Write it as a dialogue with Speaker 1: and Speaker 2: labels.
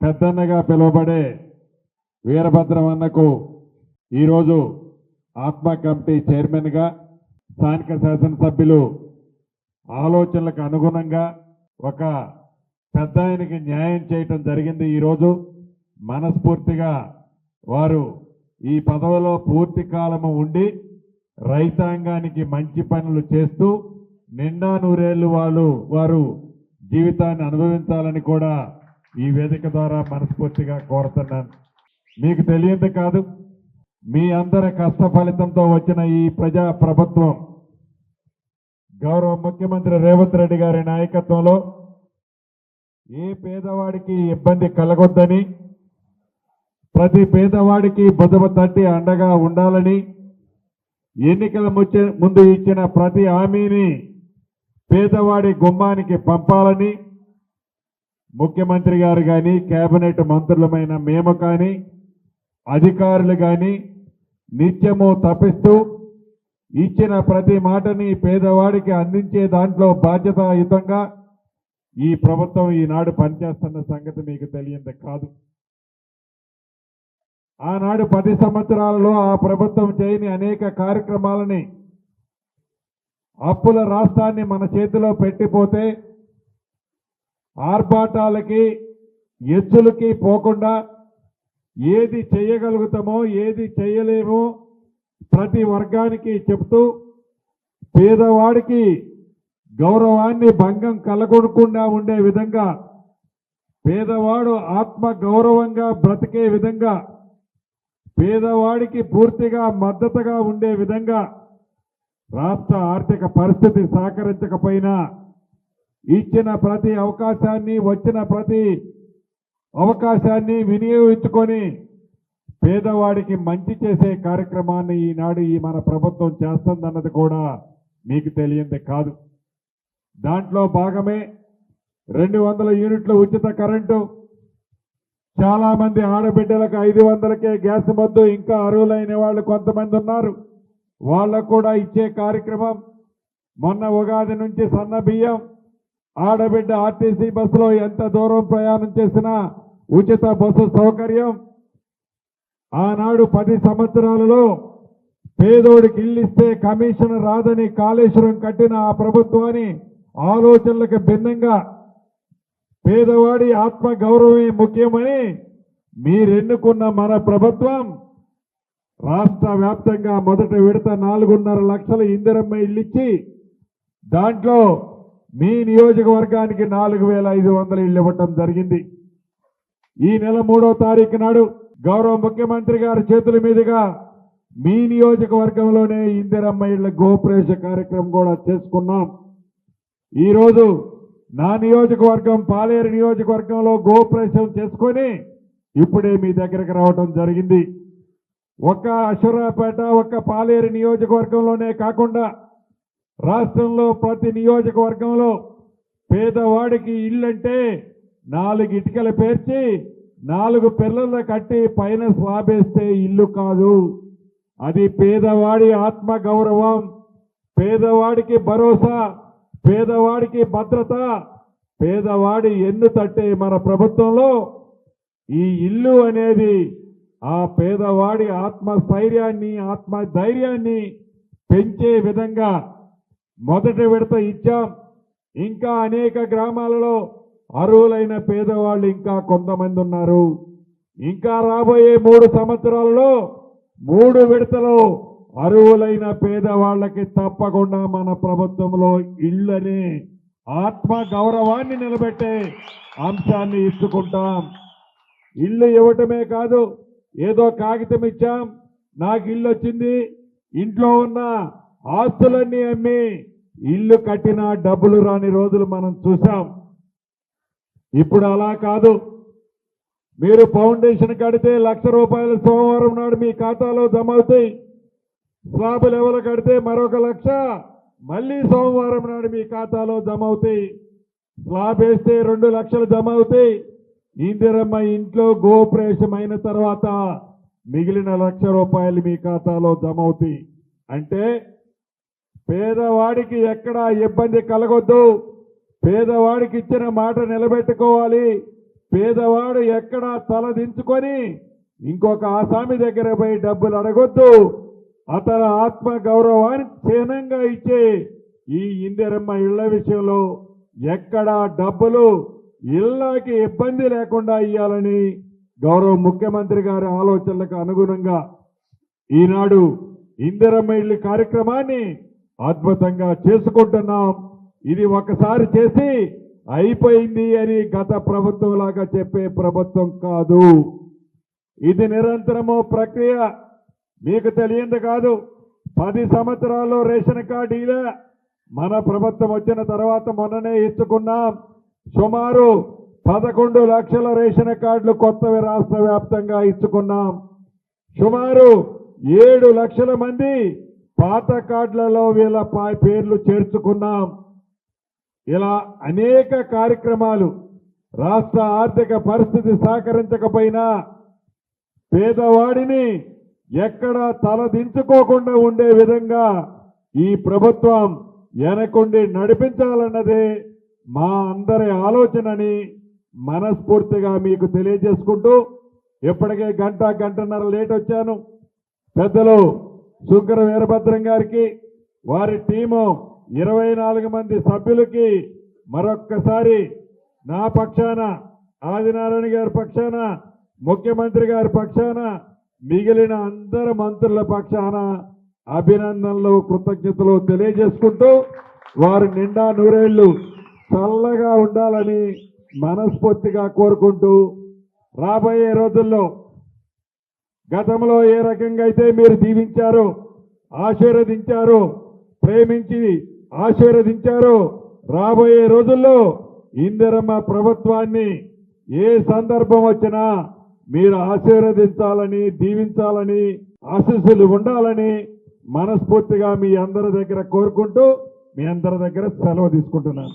Speaker 1: పెద్దన్నగా పిలువబడే వీరభద్రం అన్నకు ఈరోజు ఆత్మ కమిటీ చైర్మన్గా స్థానిక శాసనసభ్యులు ఆలోచనలకు అనుగుణంగా ఒక పెద్ద ఆయనకి న్యాయం చేయటం జరిగింది ఈరోజు. మనస్ఫూర్తిగా వారు ఈ పదవిలో పూర్తి కాలము ఉండి రైతాంగానికి మంచి పనులు చేస్తూ నిండా నూరేళ్ళు వాళ్ళు వారు జీవితాన్ని అనుభవించాలని కూడా ఈ వేదిక ద్వారా మనస్ఫూర్తిగా కోరుతున్నాను. మీకు తెలియదు కాదు మీ అందరి కష్ట ఫలితంతో వచ్చిన ఈ ప్రజా ప్రభుత్వం గౌరవ ముఖ్యమంత్రి రేవంత్ రెడ్డి గారి నాయకత్వంలో ఏ పేదవాడికి ఇబ్బంది కలగొద్దని ప్రతి పేదవాడికి బుధమ తట్టి అండగా ఉండాలని ఎన్నికల ముందు ఇచ్చిన ప్రతి హామీని పేదవాడి గుమ్మానికి పంపాలని ముఖ్యమంత్రి గారు కానీ కేబినెట్ మంత్రులమైన మేము కానీ అధికారులు కానీ నిత్యము తప్పిస్తూ ఇచ్చిన ప్రతి మాటని పేదవాడికి అందించే దాంట్లో బాధ్యతాయుతంగా ఈ ప్రభుత్వం ఈనాడు పనిచేస్తున్న సంగతి మీకు తెలియంది కాదు. ఆనాడు పది సంవత్సరాలలో ఆ ప్రభుత్వం చేయని అనేక కార్యక్రమాలని అప్పుల రాష్ట్రాన్ని మన చేతిలో పెట్టిపోతే ఆర్భాటాలకి ఎత్తులకి పోకుండా ఏది చేయగలుగుతామో ఏది చేయలేమో ప్రతి వర్గానికి చెప్తూ పేదవాడికి గౌరవాన్ని భంగం కలగొనకుండా ఉండే విధంగా పేదవాడు ఆత్మ గౌరవంగా బ్రతికే విధంగా పేదవాడికి పూర్తిగా మద్దతుగా ఉండే విధంగా రాష్ట్ర ఆర్థిక పరిస్థితి సహకరించకపోయినా ఇచ్చిన ప్రతి అవకాశాన్ని వచ్చిన ప్రతి అవకాశాన్ని వినియోగించుకొని పేదవాడికి మంచి చేసే కార్యక్రమాన్ని ఈనాడు ఈ మన ప్రభుత్వం చేస్తుందన్నది కూడా మీకు తెలియంది కాదు. దాంట్లో భాగమే రెండు వందల యూనిట్ల ఉచిత కరెంటు. చాలామంది ఆడబిడ్డలకు ఐదు వందలకే గ్యాస్ మద్దు ఇంకా అర్హులైన వాళ్ళు కొంతమంది ఉన్నారు. వాళ్ళకు కూడా ఇచ్చే కార్యక్రమం. మొన్న ఉగాది నుంచి సన్న బియ్యం ఆడబిడ్డ ఆర్టీసీ బస్సులో ఎంత దూరం ప్రయాణం చేసినా ఉచిత బస్సు సౌకర్యం. ఆనాడు పది సంవత్సరాలలో పేదోడికి ఇల్లిస్తే కమిషన్ రాదని కాళేశ్వరం కట్టిన ఆ ప్రభుత్వాన్ని ఆలోచనలకు భిన్నంగా పేదవాడి ఆత్మ గౌరవమే ముఖ్యమని మీరెన్నుకున్న మన ప్రభుత్వం రాష్ట్ర వ్యాప్తంగా మొదటి విడత నాలుగున్నర లక్షల ఇందిరమ్మ ఇల్లిచ్చి దాంట్లో మీ నియోజకవర్గానికి నాలుగు వేల ఐదు వందలు ఇళ్ళు ఇవ్వటం జరిగింది. ఈ నెల మూడో తారీఖు నాడు గౌరవ ముఖ్యమంత్రి గారి చేతుల మీదుగా మీ నియోజకవర్గంలోనే ఇందిరమ్మ ఇళ్ళ గోప్రవేశ కార్యక్రమం కూడా చేసుకున్నాం. ఈరోజు నా నియోజకవర్గం పాలేరు నియోజకవర్గంలో గోప్రవేశం చేసుకొని ఇప్పుడే మీ దగ్గరకు రావటం జరిగింది. ఒక అశ్వరాపేట ఒక్క పాలేరు నియోజకవర్గంలోనే కాకుండా రాష్ట్రంలో ప్రతి నియోజకవర్గంలో పేదవాడికి ఇళ్ళంటే నాలుగు ఇటుకలు పేర్చి నాలుగు పిల్లలు కట్టి పైన స్లాబేస్తే ఇల్లు కాదు. అది పేదవాడి ఆత్మ గౌరవం పేదవాడికి భరోసా పేదవాడికి భద్రత పేదవాడి ఎన్ను తట్టే మన ప్రభుత్వంలో ఈ ఇల్లు అనేది ఆ పేదవాడి ఆత్మస్థైర్యాన్ని ఆత్మ ధైర్యాన్ని పెంచే విధంగా మొదటి విడత ఇచ్చాం. ఇంకా అనేక గ్రామాలలో అర్హులైన పేదవాళ్ళు ఇంకా కొంతమంది ఉన్నారు. ఇంకా రాబోయే మూడు సంవత్సరాలలో మూడు విడతలు అర్హులైన పేదవాళ్ళకి తప్పకుండా మన ప్రభుత్వంలో ఇళ్ళని ఆత్మ గౌరవాన్ని నిలబెట్టే అంశాన్ని ఇచ్చుకుంటాం. ఇల్లు ఇవ్వటమే కాదు ఏదో కాగితం ఇచ్చాం. నాకు ఇల్లు వచ్చింది ఇంట్లో ఉన్న ఆస్తులన్నీ అమ్మి ఇల్లు కట్టిన డబ్బులు రాని రోజులు మనం చూసాం ఇప్పుడు అలా కాదు. మీరు ఫౌండేషన్ కడితే లక్ష రూపాయలు సోమవారం నాడు మీ ఖాతాలో జమ అవుతాయి. స్లాబ్ లెవెల్ కడితే మరొక లక్ష మళ్ళీ సోమవారం నాడు మీ ఖాతాలో జమ అవుతాయి. స్లాబ్ వేస్తే రెండు లక్షలు జమ అవుతాయి. ఇందిరమ్మ ఇంట్లో గోప్రవేశమైన అయిన తర్వాత మిగిలిన లక్ష రూపాయలు మీ ఖాతాలో జమ అవుతాయి. అంటే పేదవాడికి ఎక్కడా ఇబ్బంది కలగొద్దు. పేదవాడికి ఇచ్చిన మాట నిలబెట్టుకోవాలి. పేదవాడు ఎక్కడా తలదించుకొని ఇంకొక ఆసామి దగ్గర పోయి డబ్బులు అడగొద్దు. అతని ఆత్మ గౌరవాన్ని చిహ్నంగా ఇచ్చే ఈ ఇందిరమ్మ ఇళ్ళ విషయంలో ఎక్కడా డబ్బులు ఇళ్ళకి ఇబ్బంది లేకుండా ఇవ్వాలని గౌరవ ముఖ్యమంత్రి గారి ఆలోచనలకు అనుగుణంగా ఈనాడు ఇందిరమ్మ ఇళ్ళు కార్యక్రమాన్ని అద్భుతంగా చేసుకుంటున్నాం. ఇది ఒకసారి చేసి అయిపోయింది అని గత ప్రభుత్వం లాగా చెప్పే ప్రభుత్వం కాదు. ఇది నిరంతరము ప్రక్రియ. మీకు తెలియంది కాదు. పది సంవత్సరాల్లో రేషన్ కార్డు ఇలా మన ప్రభుత్వం వచ్చిన తర్వాత మొన్ననే ఇచ్చుకున్నాం. సుమారు పదకొండు లక్షల రేషన్ కార్డులు కొత్తవి రాష్ట్ర వ్యాప్తంగా ఇచ్చుకున్నాం. సుమారు ఏడు లక్షల మంది పాత కార్డులలో వీళ్ళ పా- పేర్లు చేర్చుకున్నాం. ఇలా అనేక కార్యక్రమాలు రాష్ట్ర ఆర్థిక పరిస్థితి సహకరించకపోయినా పేదవాడిని ఎక్కడ తలదించుకోకుండా ఉండే విధంగా ఈ ప్రభుత్వం వెనకుండి నడిపించాలన్నదే మా అందరి ఆలోచనని మనస్ఫూర్తిగా మీకు తెలియజేసుకుంటూ ఇప్పటికే గంట గంటన్నర లేట్ వచ్చాను. పెద్దలు శుక్ర వీరభద్రం గారికి వారి టీము ఇరవై నాలుగు మంది సభ్యులకి మరొక్కసారి నా పక్షాన ఆదినారాయణ గారి పక్షాన ముఖ్యమంత్రి గారి పక్షాన మిగిలిన అందరు మంత్రుల పక్షాన అభినందనలు కృతజ్ఞతలు తెలియజేసుకుంటూ వారు నిండా నూరేళ్ళు చల్లగా ఉండాలని మనస్ఫూర్తిగా కోరుకుంటూ రాబోయే రోజుల్లో గతంలో ఏ రకంగా అయితే మీరు దీవించారో ఆశీర్వదించారో ప్రేమించి ఆశీర్వదించారో రాబోయే రోజుల్లో ఇందిరమ్మ ప్రభుత్వాన్ని ఏ సందర్భం వచ్చినా మీరు ఆశీర్వదించాలని దీవించాలని ఆశీస్సులు ఉండాలని మనస్ఫూర్తిగా మీ అందరి దగ్గర కోరుకుంటూ మీ అందరి దగ్గర సెలవు తీసుకుంటున్నాను.